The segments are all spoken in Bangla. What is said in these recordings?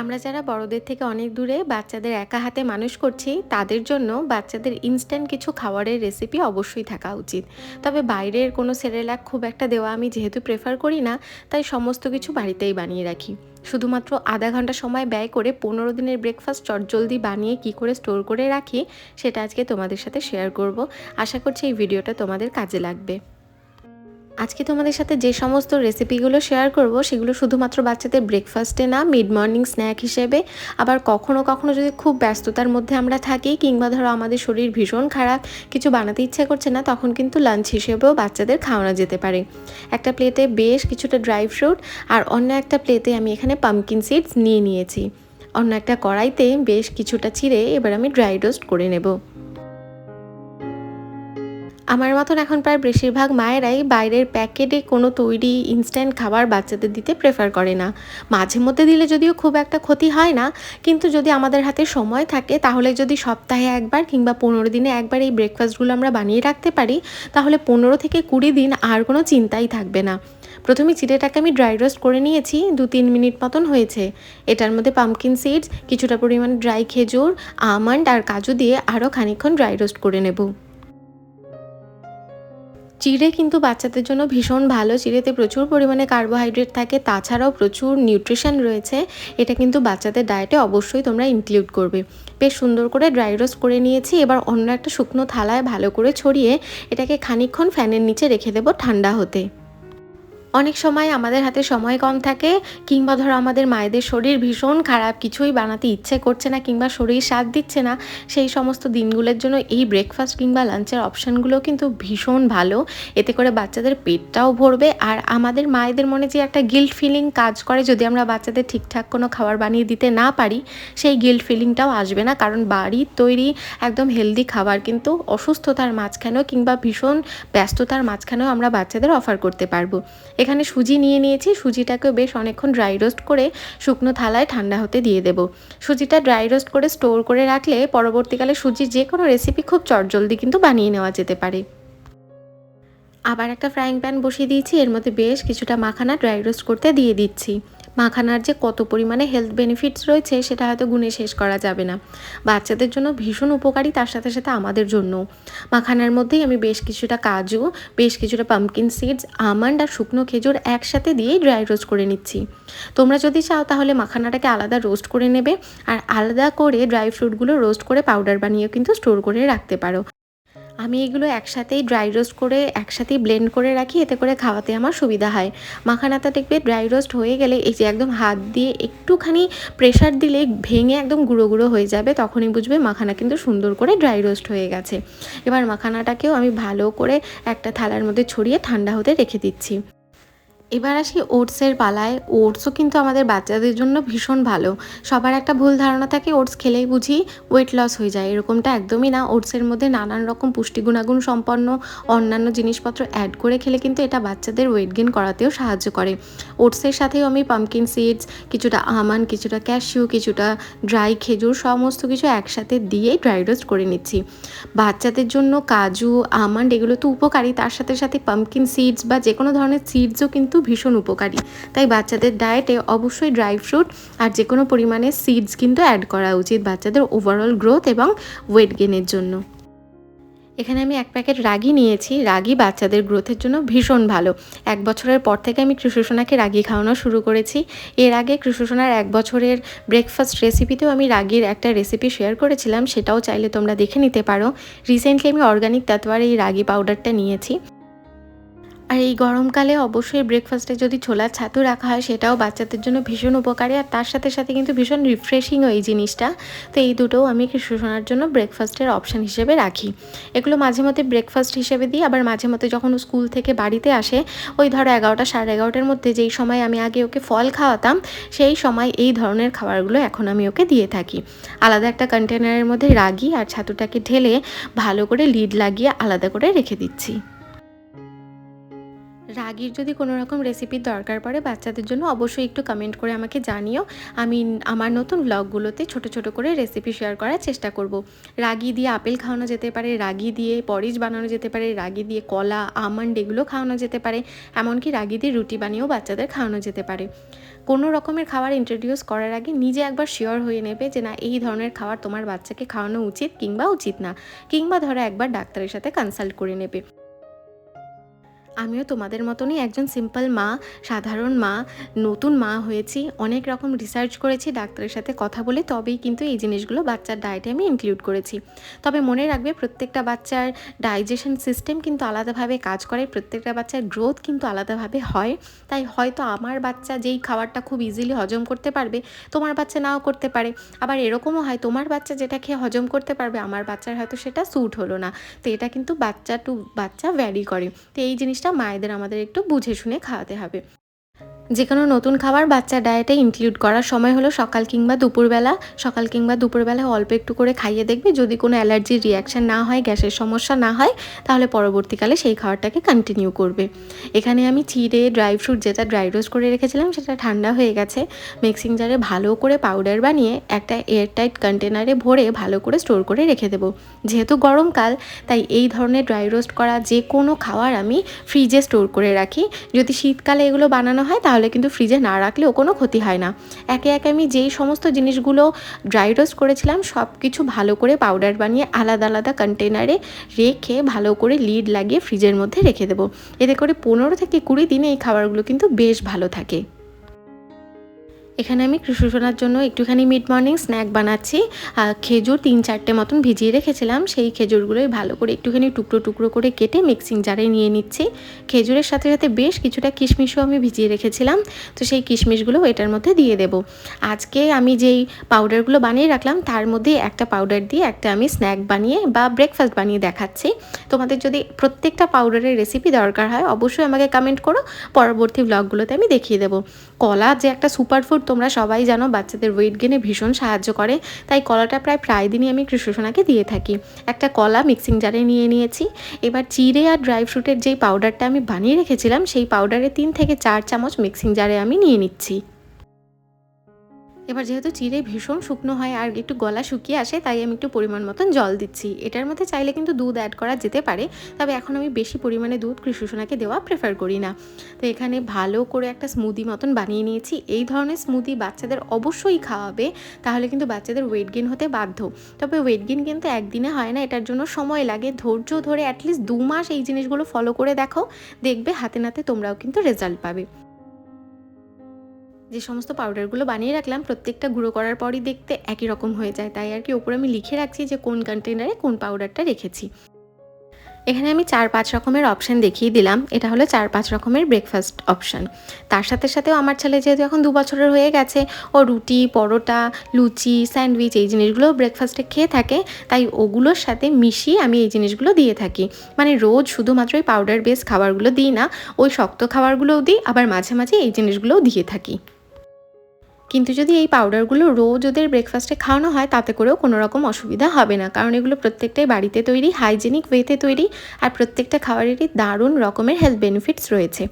আমরা যারা বড়দের থেকে অনেক দূরে বাচ্চাদের একা হাতে মানুষ করছি, তাদের জন্য বাচ্চাদের ইনস্ট্যান্ট কিছু খাবারের রেসিপি অবশ্যই থাকা উচিত। তবে বাইরের কোনো সেরেলাক খুব একটা দেওয়া আমি যেহেতু প্রেফার করি না, তাই সমস্ত কিছু বাড়িতেই বানিয়ে রাখি। শুধুমাত্র আধা ঘণ্টা সময় ব্যয় করে পনেরো দিনের ব্রেকফাস্ট চটজলদি বানিয়ে কি করে স্টোর করে রাখি, সেটা আজকে তোমাদের সাথে শেয়ার করব। আশা করছি এই ভিডিওটা তোমাদের কাজে লাগবে। আজকে তোমাদের সাথে যে সমস্ত রেসিপিগুলো শেয়ার করব, সেগুলো শুধুমাত্র বাচ্চাদের ব্রেকফাস্টে না মিড মর্নিং স্ন্যাক হিসেবে। আবার কখনো কখনো যদি খুব ব্যস্ততার মধ্যে আমরা থাকি, কিংবা ধরো আমাদের শরীর ভীষণ খারাপ, কিছু বানাতে ইচ্ছে করছে না, তখন কিন্তু লাঞ্চ হিসেবেও বাচ্চাদের খাওয়ানো যেতে পারে। একটা প্লেটে বেশ কিছুটা ড্রাই ফ্রুট আর অন্য একটা প্লেটে আমি এখানে পামকিন সিডস নিয়ে নিয়েছি। অন্য একটা কড়াইতে বেশ কিছুটা চিড়ে এবার আমি ড্রাই রোস্ট করে নেব। আমার মতন এখন প্রায় বেশিরভাগ মায়েরাই বাইরের প্যাকেটে কোনো তৈরি ইনস্ট্যান্ট খাবার বাচ্চাদের দিতে প্রেফার করে না। মাঝে মধ্যে দিলে যদিও খুব একটা ক্ষতি হয় না, কিন্তু যদি আমাদের হাতে সময় থাকে, তাহলে যদি সপ্তাহে একবার কিংবা পনেরো দিনে একবার এই ব্রেকফাস্টগুলো আমরা বানিয়ে রাখতে পারি, তাহলে পনেরো থেকে কুড়ি দিন আর কোনো চিন্তাই থাকবে না। প্রথমে চিড়েটাকে আমি ড্রাই রোস্ট করে নিয়েছি দু তিন মিনিট মতন হয়েছে। এটার মধ্যে পাম্পকিন সিডস কিছুটা পরিমাণে ড্রাই খেজুর আমন্ড আর কাজু দিয়ে আরও খানিক্ষণ ড্রাই রোস্ট করে নেব। চিড়ে কিন্তু বাচ্চাদের জন্য ভীষণ ভালো। চিড়েতে প্রচুর পরিমাণে কার্বোহাইড্রেট থাকে, তাছাড়াও প্রচুর নিউট্রিশন রয়েছে। এটা কিন্তু বাচ্চাদের ডায়েটে অবশ্যই তোমরা ইনক্লুড করবে। বেশ সুন্দর করে ড্রাই রোস্ট করে নিয়েছি। এবার অন্য একটা শুকনো থালায় ভালো করে ছড়িয়ে এটাকে খানিক্ষণ ফ্যানের নিচে রেখে দেবো ঠান্ডা হতে। অনেক সময় আমাদের হাতে সময় কম থাকে, কিংবা ধরো আমাদের মায়েদের শরীর ভীষণ খারাপ, কিছুই বানাতে ইচ্ছে করছে না, কিংবা শরীর সাথ দিচ্ছে না, সেই সমস্ত দিনগুলোর জন্য এই ব্রেকফাস্ট কিংবা লাঞ্চের অপশানগুলো কিন্তু ভীষণ ভালো। এতে করে বাচ্চাদের পেটটাও ভরবে, আর আমাদের মায়েদের মনে যে একটা গিল্ট ফিলিং কাজ করে, যদি আমরা বাচ্চাদের ঠিকঠাক কোনো খাবার বানিয়ে দিতে না পারি, সেই গিল্ট ফিলিংটাও আসবে না, কারণ বাড়ির তৈরি একদম হেলদি খাবার কিন্তু অসুস্থতার মাঝখানেও কিংবা ভীষণ ব্যস্ততার মাঝখানেও আমরা বাচ্চাদের অফার করতে পারব। এখানে সুজি নিয়ে নিয়েছি। সুজিটাকেও বেশ অনেকক্ষণ ড্রাই রোস্ট করে শুকনো থালায় ঠান্ডা হতে দিয়ে দেব। সুজিটা ড্রাই রোস্ট করে স্টোর করে রাখলে পরবর্তীকালে সুজির যে কোনো রেসিপি খুব চটজলদি কিন্তু বানিয়ে নেওয়া যেতে পারে। আবার একটা ফ্রাইং প্যান বসিয়ে দিয়েছি। এর মধ্যে বেশ কিছুটা মাখানা ড্রাই রোস্ট করতে দিয়ে দিচ্ছি। মাখানার যে কত পরিমাণে হেলথ বেনিফিটস রয়েছে, সেটা হয়তো গুণে শেষ করা যাবে না। বাচ্চাদের জন্য ভীষণ উপকারী, তার সাথে সাথে আমাদের জন্য মাখানার মধ্যেই আমি বেশ কিছুটা কাজু, বেশ কিছুটা পাম্পকিন সিডস আমন্ড আর শুকনো খেজুর একসাথে দিয়েই ড্রাই রোস্ট করে নিচ্ছি। তোমরা যদি চাও তাহলে মাখানাটাকে আলাদা রোস্ট করে নেবে, আর আলাদা করে ড্রাই ফ্রুটগুলো রোস্ট করে পাউডার বানিয়ে কিন্তু স্টোর করে রাখতে পারো। আমি এগুলো একসাথেই ড্রাই রোস্ট করে, একসাথেই ব্লেন্ড করে রাখি, এতে করে খাওয়াতে আমার সুবিধা হয়। মাখানাটা দেখবে ড্রাই রোস্ট হয়ে গেলে এই যে একদম হাত দিয়ে একটুখানি প্রেশার দিলে ভেঙে একদম গুঁড়ো গুঁড়ো হয়ে যাবে, তখনই বুঝবে মাখানা কিন্তু সুন্দর করে ড্রাই রোস্ট হয়ে গেছে। এবার মাখানাটাকেও আমি ভালো করে একটা থালার মধ্যে ছড়িয়ে ঠান্ডা হতে রেখে দিচ্ছি। এবার আসি ওটসের পালায়। ওটসও কিন্তু আমাদের বাচ্চাদের জন্য ভীষণ ভালো। সবার একটা ভুল ধারণা থাকে, ওটস খেলেই বুঝি ওয়েট লস হয়ে যায়। এরকমটা একদমই না। ওটসের মধ্যে নানান রকম পুষ্টি গুণাগুণ সম্পন্ন অন্যান্য জিনিসপত্র অ্যাড করে খেলে কিন্তু এটা বাচ্চাদের ওয়েট গেন করাতেও সাহায্য করে। ওটসের সাথেও আমি পামকিন সিডস কিছুটা আমান কিছুটা ক্যাশিউ কিছুটা ড্রাই খেজুর সমস্ত কিছু একসাথে দিয়ে ড্রাই রোস্ট করে নিচ্ছি। বাচ্চাদের জন্য কাজু আমন্ড এগুলো তো উপকারী। তার সাথে সাথে পামকিন সিডস বা যে কোনো ধরনের সিডসও কিন্তু ভীষণ উপকারী। তাই বাচ্চাদের ডায়েটে অবশ্যই ড্রাই ফ্রুট আর যে কোনো পরিমাণে সিডস কিন্তু অ্যাড করা উচিত বাচ্চাদের ওভারঅল গ্রোথ এবং ওয়েট গেনের জন্য। এখানে আমি এক প্যাকেট রাগি নিয়েছি। রাগি বাচ্চাদের গ্রোথের জন্য ভীষণ ভালো। এক বছরের পর থেকে আমি কৃষ্ণসোনাকে রাগি খাওয়ানো শুরু করেছি। এর আগে কৃষ্ণসোনার এক বছরের ব্রেকফাস্ট রেসিপিতেও আমি রাগির একটা রেসিপি শেয়ার করেছিলাম। সেটাও চাইলে তোমরা দেখে নিতে পারো। রিসেন্টলি আমি অর্গানিক তাতোয়ার এই রাগি পাউডারটা নিয়েছি। আর এই গরমকালে অবশ্যই ব্রেকফাস্টে যদি ছোলার ছাতু রাখা হয়, সেটাও বাচ্চাদের জন্য ভীষণ উপকারী। আর তার সাথে সাথে কিন্তু ভীষণ রিফ্রেশিংও এই জিনিসটা। তো এই দুটোও আমি শোষণার জন্য ব্রেকফাস্টের অপশান হিসেবে রাখি। এগুলো মাঝে মধ্যে ব্রেকফাস্ট হিসেবে দিই। আবার মাঝে মধ্যে যখন স্কুল থেকে বাড়িতে আসে, ওই ধরো এগারোটা সাড়ে এগারোটার মধ্যে যেই সময় আমি আগে ওকে ফল খাওয়াতাম, সেই সময় এই ধরনের খাবারগুলো এখন আমি ওকে দিয়ে থাকি। আলাদা একটা কন্টেনারের মধ্যে রাগি আর ছাতুটাকে ঢেলে ভালো করে লিড লাগিয়ে আলাদা করে রেখে দিচ্ছি। রাগির যদি কোনো রকম রেসিপির দরকার পড়ে বাচ্চাদের জন্য, অবশ্যই একটু কমেন্ট করে আমাকে জানিও। আমি আমার নতুন ব্লগগুলোতে ছোট ছোট করে রেসিপি শেয়ার করার চেষ্টা করব। রাগি দিয়ে আপেল খাওয়ানো যেতে পারে, রাগি দিয়ে পরিজ বানানো যেতে পারে, রাগি দিয়ে কলা, আমন্ড এগুলো খাওয়ানো যেতে পারে, এমনকি রাগি দিয়ে রুটি বানিয়েও বাচ্চাদের খাওয়ানো যেতে পারে। কোনো রকমের খাবার ইন্ট্রোডিউস করার আগে নিজে একবার শিওর হয়ে নেবে যে না, এই ধরনের খাবার তোমার বাচ্চাকে খাওয়ানো উচিত কিংবা উচিত না। কিংবা ধরো একবার ডাক্তারের সাথে কনসাল্ট করে নেবে। আমিও তোমাদের মতনই একজন সিম্পল মা, সাধারণ মা, নতুন মা হয়েছি। অনেক রকম রিসার্চ করেছি, ডাক্তারের সাথে কথা বলে তবেই কিন্তু এই জিনিসগুলো বাচ্চার ডায়েটে আমি ইনক্লুড করেছি। তবে মনে রাখবে প্রত্যেকটা বাচ্চার ডাইজেশন সিস্টেম কিন্তু আলাদাভাবে কাজ করে, প্রত্যেকটা বাচ্চার গ্রোথ কিন্তু আলাদাভাবে হয়। তাই হয়তো আমার বাচ্চা যেই খাবারটা খুব ইজিলি হজম করতে পারবে, তোমার বাচ্চা নাও করতে পারে। আবার এরকমও হয়, তোমার বাচ্চা যেটা খেয়ে হজম করতে পারবে, আমার বাচ্চার হয়তো সেটা স্যুট হলো না। তো এটা কিন্তু বাচ্চা টু বাচ্চা ভ্যারি করে। তো এই জিনিসটা মায়েদের আমাদের একটু বুঝে শুনে খাওয়াতে হবে। যে কোনো নতুন খাবার বাচ্চার ডায়েটে ইনক্লুড করার সময় হলো সকাল কিংবা দুপুরবেলা। সকাল কিংবা দুপুরবেলা অল্প একটু করে খাইয়ে দেখবে। যদি কোনো অ্যালার্জির রিয়াকশান না হয়, গ্যাসের সমস্যা না হয়, তাহলে পরবর্তীকালে সেই খাবারটাকে কন্টিনিউ করবে। এখানে আমি চিড়ে ড্রাই ফ্রুট যেটা ড্রাই রোস্ট করে রেখেছিলাম, সেটা ঠান্ডা হয়ে গেছে। মিক্সিং জারে ভালো করে পাউডার বানিয়ে একটা এয়ারটাইট কন্টেনারে ভরে ভালো করে স্টোর করে রেখে দেবো। যেহেতু গরমকাল তাই এই ধরনের ড্রাই রোস্ট করা যে কোনো খাবার আমি ফ্রিজে স্টোর করে রাখি। যদি শীতকালে এগুলো বানানো হয়, তাহলে কিন্তু ফ্রিজে না রাখলেও কোনো ক্ষতি হয় না। একে একে আমি যেই সমস্ত জিনিসগুলো ড্রাই রোস্ট করেছিলাম সব কিছু ভালো করে পাউডার বানিয়ে আলাদা আলাদা কন্টেনারে রেখে ভালো করে লিড লাগিয়ে ফ্রিজের মধ্যে রেখে দেবো। এতে করে পনেরো থেকে কুড়ি দিনে এই খাবারগুলো কিন্তু বেশ ভালো থাকে। এখানে আমি কৃষ্ণসোনার জন্য একটুখানি মিড মর্নিং স্ন্যাক বানাচ্ছি। খেজুর তিন চারটে মতন ভিজিয়ে রেখেছিলাম। সেই খেজুরগুলোই ভালো করে একটুখানি টুকরো টুকরো করে কেটে মিক্সিং জারে নিয়ে নিচ্ছি। খেজুরের সাথে সাথে বেশ কিছুটা কিশমিশও আমি ভিজিয়ে রেখেছিলাম। তো সেই কিশমিশগুলো এটার মধ্যে দিয়ে দেবো। আজকে আমি যেই পাউডারগুলো বানিয়ে রাখলাম, তার মধ্যে একটা পাউডার দিয়ে একটা আমি স্ন্যাক বানিয়ে বা ব্রেকফাস্ট বানিয়ে দেখাচ্ছি। তোমাদের যদি প্রত্যেকটা পাউডারের রেসিপি দরকার হয়, অবশ্যই আমাকে কমেন্ট করো। পরবর্তী ব্লগগুলোতে আমি দেখিয়ে দেবো। কলা যে একটা সুপারফুড তোমরা সবাই জানো, বাচ্চাদের ওয়েট গেনে ভীষণ সাহায্য করে। তাই কলাটা প্রায় প্রায় দিনই আমি কৃষ্ণসোনাকে দিয়ে থাকি। একটা কলা মিক্সিং জারে নিয়ে নিয়েছি। এবার চিড়ে আর ড্রাই ফ্রুটের যেই পাউডারটা আমি বানিয়ে রেখেছিলাম, সেই পাউডারে তিন থেকে চার চামচ মিক্সিং জারে আমি নিয়ে নিচ্ছি। এবার যেহেতু চিড়ে ভীষণ শুকনো হয় আর একটু গলা শুকিয়ে আসে, তাই আমি একটু পরিমাণ মতন জল দিচ্ছি। এটার মধ্যে চাইলে কিন্তু দুধ অ্যাড করা যেতে পারে, তবে এখন আমি বেশি পরিমাণে দুধ কৃষ্ণসোনাকে দেওয়া প্রেফার করি না। তো এখানে ভালো করে একটা স্মুদি মতন বানিয়ে নিয়েছি। এই ধরনের স্মুদি বাচ্চাদের অবশ্যই খাওয়াবে, তাহলে কিন্তু বাচ্চাদের ওয়েট গেন হতে বাধ্য। তবে ওয়েট গেন কিন্তু একদিনে হয় না, এটার জন্য সময় লাগে। ধৈর্য ধরে অ্যাটলিস্ট দু মাস এই জিনিসগুলো ফলো করে দেখো, দেখবে হাতে নাতে তোমরাও কিন্তু রেজাল্ট পাবে। যে সমস্ত পাউডারগুলো বানিয়ে রাখলাম, প্রত্যেকটা গুঁড়ো করার পরই দেখতে একই রকম হয়ে যায়। তাই আর কি ওপরে আমি লিখে রাখছি যে কোন কন্টেনারে কোন পাউডারটা রেখেছি। এখানে আমি চার পাঁচ রকমের অপশান দেখিয়ে দিলাম। এটা হলো চার পাঁচ রকমের ব্রেকফাস্ট অপশান তার সাথে সাথেও আমার ছেলে যেহেতু এখন দু বছরের হয়ে গেছে, ও রুটি, পরোটা, লুচি, স্যান্ডউইচ এই জিনিসগুলো ব্রেকফাস্টে খেয়ে থাকে, তাই ওগুলোর সাথে মিশিয়ে আমি এই জিনিসগুলো দিয়ে থাকি। মানে রোজ শুধুমাত্র ওই পাউডার বেস খাবারগুলো দিই না, ওই শক্ত খাবারগুলোও দিই, আবার মাঝে মাঝে এই জিনিসগুলোও দিয়ে থাকি। কিন্তু যদি এই পাউডারগুলো রোজ ওদের ব্রেকফাস্টে খাওয়ানো হয়, তাতে করেও কোনো রকম অসুবিধা হবে না। কারণ এগুলো প্রত্যেকটাই বাড়িতে তৈরি হাইজেনিক ওয়েতে তৈরি আর প্রত্যেকটা খাবারেরই দারুণ রকমের হেলথ বেনিফিটস রয়েছে।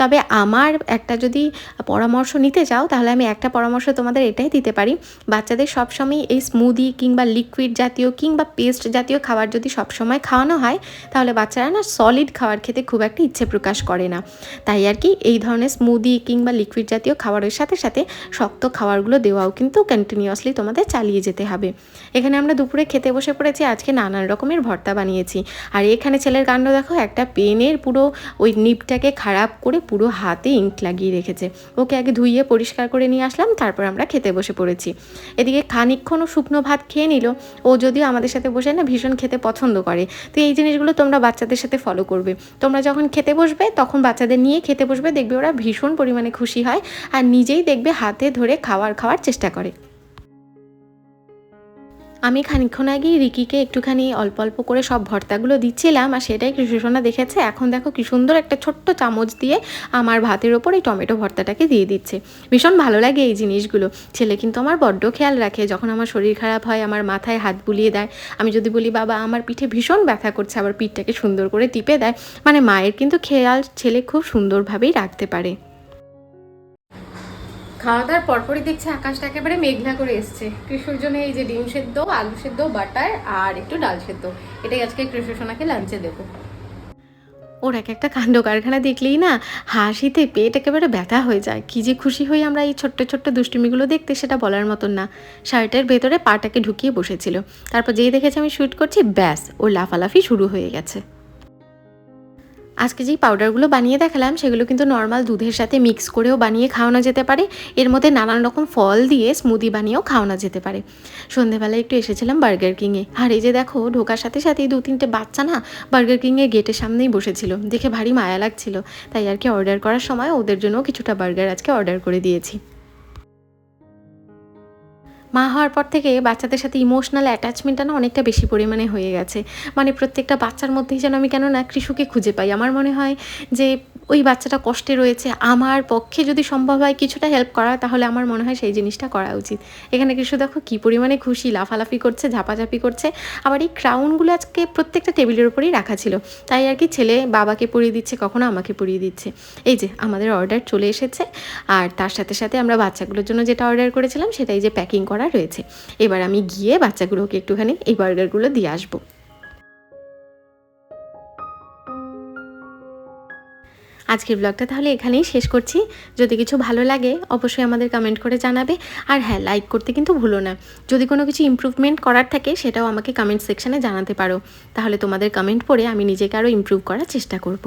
তবে আমার একটা যদি পরামর্শ নিতে চাও, তাহলে আমি একটা পরামর্শ তোমাদের এটাই দিতে পারি। বাচ্চাদের সবসময় এই স্মুদি কিংবা লিকুইড জাতীয় কিংবা পেস্ট জাতীয় খাবার যদি সবসময় খাওয়ানো হয়, তাহলে বাচ্চারা না সলিড খাবার খেতে খুব একটা ইচ্ছে প্রকাশ করে না। তাই আর কি এই ধরনের স্মুদি কিংবা লিকুইড জাতীয় খাবারের সাথে সাথে শক্ত খাবারগুলো দেওয়াও কিন্তু কন্টিনিউয়াসলি তোমাদের চালিয়ে যেতে হবে। এখানে আমরা দুপুরে খেতে বসে পড়েছি, আজকে নানান রকমের ভর্তা বানিয়েছি। আর এখানে ছেলের কাণ্ড দেখো, একটা পেনের পুরো ওই নিপটাকে খারাপ করে পুরো হাতে ইঙ্ক লাগিয়ে রেখেছে। ওকে আগে ধুইয়ে পরিষ্কার করে নিয়ে আসলাম, তারপর আমরা খেতে বসে পড়েছি। এদিকে খানিক্ষণও শুকনো ভাত খেয়ে নিল। ও যদিও আমাদের সাথে বসে না, ভীষণ খেতে পছন্দ করে। তো এই জিনিসগুলো তোমরা বাচ্চাদের সাথে ফলো করবে। তোমরা যখন খেতে বসবে, তখন বাচ্চাদের নিয়ে খেতে বসবে, দেখবে ওরা ভীষণ পরিমাণে খুশি হয়। আর নিজেই দেখবে হাতে ধরে খাবার খাওয়ার চেষ্টা করে। আমি খানিক্ষণ আগেই রিকিকে একটুখানি অল্প অল্প করে সব ভর্তাগুলো দিচ্ছিলাম আর সেটাই কৃষ্ণসোনা দেখেছে, এখন দেখো কি সুন্দর একটা ছোট্ট চামচ দিয়ে আমার ভাতের ওপর এই টমেটো ভর্তাটাকে দিয়ে দিচ্ছে। ভীষণ ভালো লাগে এই জিনিসগুলো। ছেলে কিন্তু আমার বড্ড খেয়াল রাখে, যখন আমার শরীর খারাপ হয়, আমার মাথায় হাত বুলিয়ে দেয়। আমি যদি বলি, বাবা, আমার পিঠে ভীষণ ব্যথা করছে আবার পিঠটাকে সুন্দর করে টিপে দেয়। মানে মায়ের কিন্তু খেয়াল ছেলে খুব সুন্দরভাবেই রাখতে পারে। খাওয়া দাওয়ার পরপরই দেখছি আকাশটা একেবারে মেঘলা করে এসছে। কৃষ্ণর জন্য এই যে ডিম সেদ্ধ, আলু সেদ্ধ, বাটার আর একটু ডাল সেদ্ধ। এটাই আজকে কৃষ্ণ সোনাকে লাঞ্চে দেবো। ওর এক একটা কাণ্ড কারখানা দেখলেই না, হাসিতে পেট একেবারে ব্যথা হয়ে যায়। কী যে খুশি হই আমরা এই ছোট্ট ছোট্ট দুষ্টুমিগুলো দেখতে সেটা বলার মতন না। শার্টের ভেতরে পাটাকে ঢুকিয়ে বসেছিল। তারপর যেই দেখেছে আমি শ্যুট করছি, ব্যাস, ওর লাফালাফি শুরু হয়ে গেছে। আজকে যেই পাউডারগুলো বানিয়ে দেখালাম, সেগুলো কিন্তু নর্মাল দুধের সাথে মিক্স করেও বানিয়ে খাওয়ানো যেতে পারে। এর মধ্যে নানান রকম ফল দিয়ে স্মুদি বানিয়েও খাওয়ানো যেতে পারে। সন্ধেবেলায় একটু এসেছিলাম বার্গার কিংয়ে আর এই যে দেখো, ঢোকার সাথে সাথেই দু তিনটে বাচ্চা না বার্গার কিংয়ের গেটের সামনেই বসেছিল। দেখে ভারী মায়া লাগছিল। তাই আর কি অর্ডার করার সময় ওদের জন্য কিছুটা বার্গার আজকে অর্ডার করে দিয়েছি। মা হওয়ার পর থেকে বাচ্চাদের সাথে ইমোশনাল অ্যাটাচমেন্টটা না অনেকটা বেশি পরিমাণে হয়ে গেছে। মানে প্রত্যেকটা বাচ্চার মধ্যেই যেন আমি কেন না কৃষকে খুঁজে পাই। আমার মনে হয় যে ওই বাচ্চাটা কষ্টে রয়েছে, আমার পক্ষে যদি সম্ভব হয় কিছুটা হেল্প করা, তাহলে আমার মনে হয় সেই জিনিসটা করা উচিত। এখানে কৃষু দেখো কী পরিমাণে খুশি, লাফালাফি করছে, ঝাপাঝাপি করছে। আবার এই ক্রাউনগুলো আজকে প্রত্যেকটা টেবিলের উপরেই রাখা ছিল। তাই আর কি ছেলে বাবাকে পরিয়ে দিচ্ছে, কখনো আমাকে পরিয়ে দিচ্ছে। এই যে আমাদের অর্ডার চলে এসেছে। আর তার সাথে সাথে আমরা বাচ্চাগুলোর জন্য যেটা অর্ডার করেছিলাম, সেটাই যে প্যাকিং করা রয়েছে। এবার আমি গিয়ে বাচ্চাগুলোকে একটুখানি এই বার্গারগুলো দিয়ে আসব। আজকের ব্লগটা তাহলে এখানেই শেষ করছি। যদি কিছু ভালো লাগে, অবশ্যই আমাদের কমেন্ট করে জানাবে। আর হ্যাঁ লাইক করতে কিন্তু ভুলো না। যদি কোনো কিছু ইমপ্রুভমেন্ট করার থাকে, সেটাও আমাকে কমেন্ট সেকশানে জানাতে পারো। তাহলে তোমাদের কমেন্ট পড়ে আমি নিজেকে আরও ইমপ্রুভ করার চেষ্টা করব।